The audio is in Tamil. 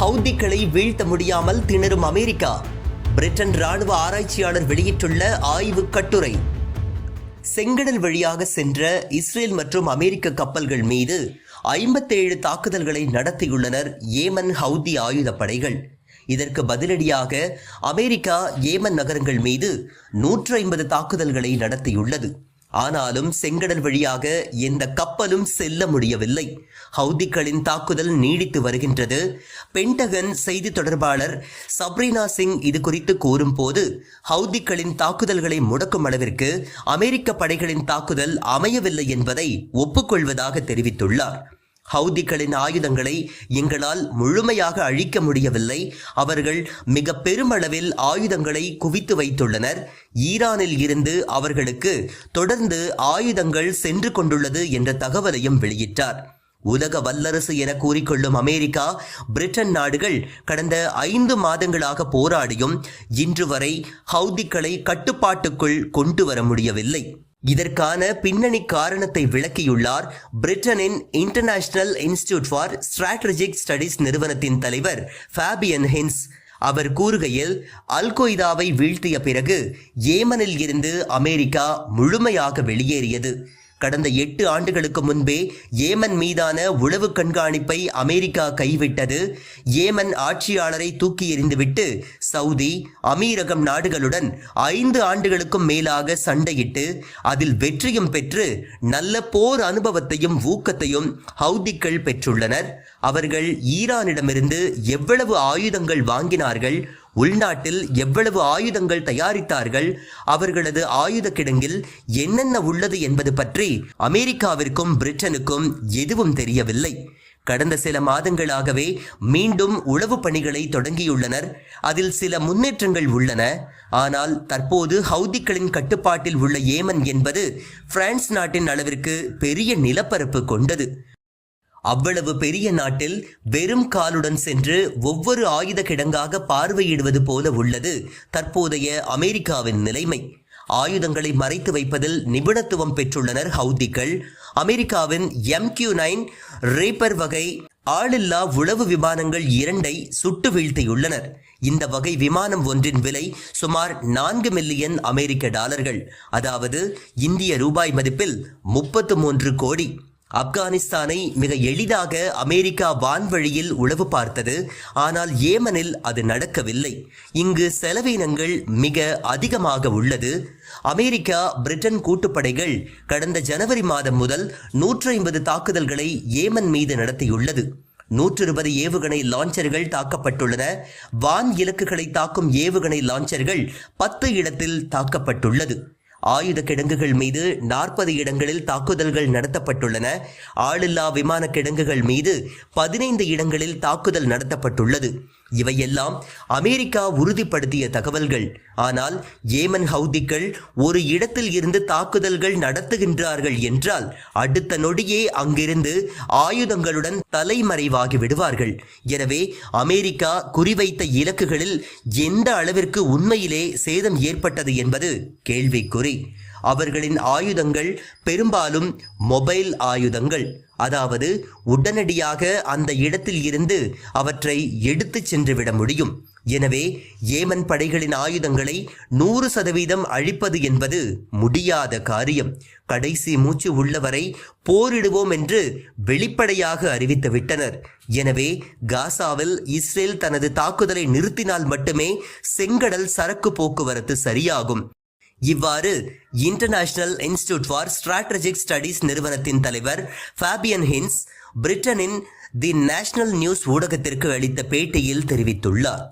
ஹவுதிகளை வீழ்த்த முடியாமல் திணறும் அமெரிக்கா. பிரிட்டன் ராணுவ ஆராய்ச்சியாளர் வெளியிட்டுள்ள ஆய்வு கட்டுரை. செங்கடல் வழியாக சென்ற இஸ்ரேல் மற்றும் அமெரிக்க கப்பல்கள் மீது ஐம்பத்தேழு தாக்குதல்களை நடத்தியுள்ளனர் ஏமன் ஹவுதி ஆயுதப்படைகள் இதற்கு பதிலடியாக அமெரிக்கா ஏமன் நகரங்கள் மீது நூற்று ஐம்பது தாக்குதல்களை நடத்தியுள்ளது. ஆனாலும் செங்கடல் வழியாக எந்த கப்பலும் செல்ல முடியவில்லை. ஹவுதிகளின் தாக்குதல் நீடித்து வருகின்றது. பென்டகன் செய்தி தொடர்பாளர் சப்ரீனா சிங் இது குறித்து கூறும்போது ஹவுதிகளின் தாக்குதல்களை முடக்கும் அளவிற்கு அமெரிக்க படைகளின் தாக்குதல் அமையவில்லை என்பதை ஒப்புக்கொள்வதாக தெரிவித்துள்ளார். ஹவுதிகளின் ஆயுதங்களை எங்களால் முழுமையாக அழிக்க முடியவில்லை. அவர்கள் மிக பெருமளவில் ஆயுதங்களை குவித்து வைத்துள்ளனர். ஈரானில் இருந்து அவர்களுக்கு தொடர்ந்து ஆயுதங்கள் சென்று கொண்டுள்ளது என்ற தகவலையும் வெளியிட்டார். உலக வல்லரசு என கூறிக்கொள்ளும் அமெரிக்கா பிரிட்டன் நாடுகள் கடந்த ஐந்து மாதங்களாக போராடியும் இன்று வரை ஹவுதிகளை கட்டுப்பாட்டுக்குள் கொண்டு வர முடியவில்லை. இதற்கான பின்னணி காரணத்தை விளக்கியுள்ளார் பிரிட்டனின் International Institute for Strategic Studies நிறுவனத்தின் தலைவர் ஃபேபியன் ஹின்ஸ் அவர் கூறுகையில் அல் கொய்தாவை வீழ்த்திய பிறகு ஏமனில் இருந்து அமெரிக்கா முழுமையாக வெளியேறியது. கடந்த எட்டு ஆண்டுகளுக்கு முன்பே ஏமன் மீதான உளவு கண்காணிப்பை அமெரிக்கா கைவிட்டது. ஏமன் ஆட்சியாளரை தூக்கி எறிந்துவிட்டு சவுதி அமீரகம் நாடுகளுடன் ஐந்து ஆண்டுகளுக்கும் மேலாக சண்டையிட்டு அதில் வெற்றியும் பெற்று நல்ல போர் அனுபவத்தையும் ஊக்கத்தையும் ஹவுதிக்கள் பெற்றுள்ளனர். அவர்கள் ஈரானிடமிருந்து எவ்வளவு ஆயுதங்கள் வாங்கினார்கள் உள்நாட்டில் எவ்வளவு ஆயுதங்கள் தயாரித்தார்கள் அவர்களது ஆயுத கிடங்கில் என்னென்ன உள்ளது என்பது பற்றி அமெரிக்காவிற்கும் பிரிட்டனுக்கும் எதுவும் தெரியவில்லை. கடந்த சில மாதங்களாகவே மீண்டும் உளவு பணிகளை தொடங்கியுள்ளனர். அதில் சில முன்னேற்றங்கள் உள்ளன. ஆனால் தற்போது ஹவுதிகளின் கட்டுப்பாட்டில் உள்ள ஏமன் என்பது பிரான்ஸ் நாட்டின் அளவிற்கு பெரிய நிலப்பரப்பு கொண்டது. அவ்வளவு பெரிய நாட்டில் வெறும் காலுடன் சென்று ஒவ்வொரு ஆயுத கிடங்காக பார்வையிடுவது போல உள்ளது. தற்போதைய அமெரிக்காவின் நிலைமை. ஆயுதங்களை மறைத்து வைப்பதில் நிபுணத்துவம் பெற்றுள்ளனர் ஹவுதிகள். அமெரிக்காவின் எம் கியூ நைன் ரேப்பர் வகை ஆளில்லா உளவு விமானங்கள் இரண்டை சுட்டு வீழ்த்தியுள்ளனர். இந்த வகை விமானம் ஒன்றின் விலை சுமார் நான்கு மில்லியன் அமெரிக்க டாலர்கள். அதாவது இந்திய ரூபாய் மதிப்பில் முப்பத்து மூன்று கோடி. ஆப்கானிஸ்தானை மிக எளிதாக அமெரிக்கா வான்வழியில் உளவு பார்த்தது. ஆனால் ஏமனில் அது நடக்கவில்லை. இங்கு செலவினங்கள் மிக அதிகமாக உள்ளது. அமெரிக்கா பிரிட்டன் கூட்டுப்படைகள் கடந்த ஜனவரி மாதம் முதல் நூற்றி ஐம்பது தாக்குதல்களை ஏமன் மீது நடத்தியுள்ளது. நூற்று இருபது ஏவுகணை லான்ச்சர்கள் தாக்கப்பட்டுள்ளன. வான் இலக்குகளை தாக்கும் ஏவுகணை லான்ச்சர்கள் பத்து இடத்தில் தாக்கப்பட்டுள்ளது. ஆயுத கிடங்குகள் மீது நாற்பது இடங்களில் தாக்குதல்கள் நடத்தப்பட்டுள்ளன. ஆளில்லா விமான கிடங்குகள் மீது பதினைந்து இடங்களில் தாக்குதல் நடத்தப்பட்டுள்ளது. இவையெல்லாம் அமெரிக்கா உறுதிப்படுத்திய தகவல்கள். ஆனால் ஏமன் ஹவுதிகள் ஒரு இடத்தில் இருந்து தாக்குதல்கள் நடத்துகின்றார்கள் என்றால் அடுத்த நொடியே அங்கிருந்து ஆயுதங்களுடன் தலைமறைவாகி விடுவார்கள். எனவே அமெரிக்கா குறிவைத்த இலக்குகளில் எந்த அளவிற்கு உண்மையிலே சேதம் ஏற்பட்டது என்பது கேள்விக்குறி. அவர்களின் ஆயுதங்கள் பெரும்பாலும் மொபைல் ஆயுதங்கள். அதாவது உடனடியாக அந்த இடத்தில் இருந்து அவற்றை எடுத்துச் சென்றுவிட முடியும். எனவே ஏமன் படைகளின் ஆயுதங்களை நூறு சதவீதம் அழிப்பது என்பது முடியாத காரியம். கடைசி மூச்சு உள்ளவரை போரிடுவோம் என்று வெளிப்படையாக அறிவித்து விட்டனர். எனவே காசாவில் இஸ்ரேல் தனது தாக்குதலை நிறுத்தினால் மட்டுமே செங்கடல் சரக்கு போக்குவரத்து சரியாகும். இவ்வாறு International Institute for Strategic Studies நிறுவனத்தின் தலைவர் ஃபேபியன் ஹின்ஸ் பிரிட்டனின் தி நேஷனல் நியூஸ் ஊடகத்திற்கு அளித்த பேட்டியில் தெரிவித்துள்ளார்.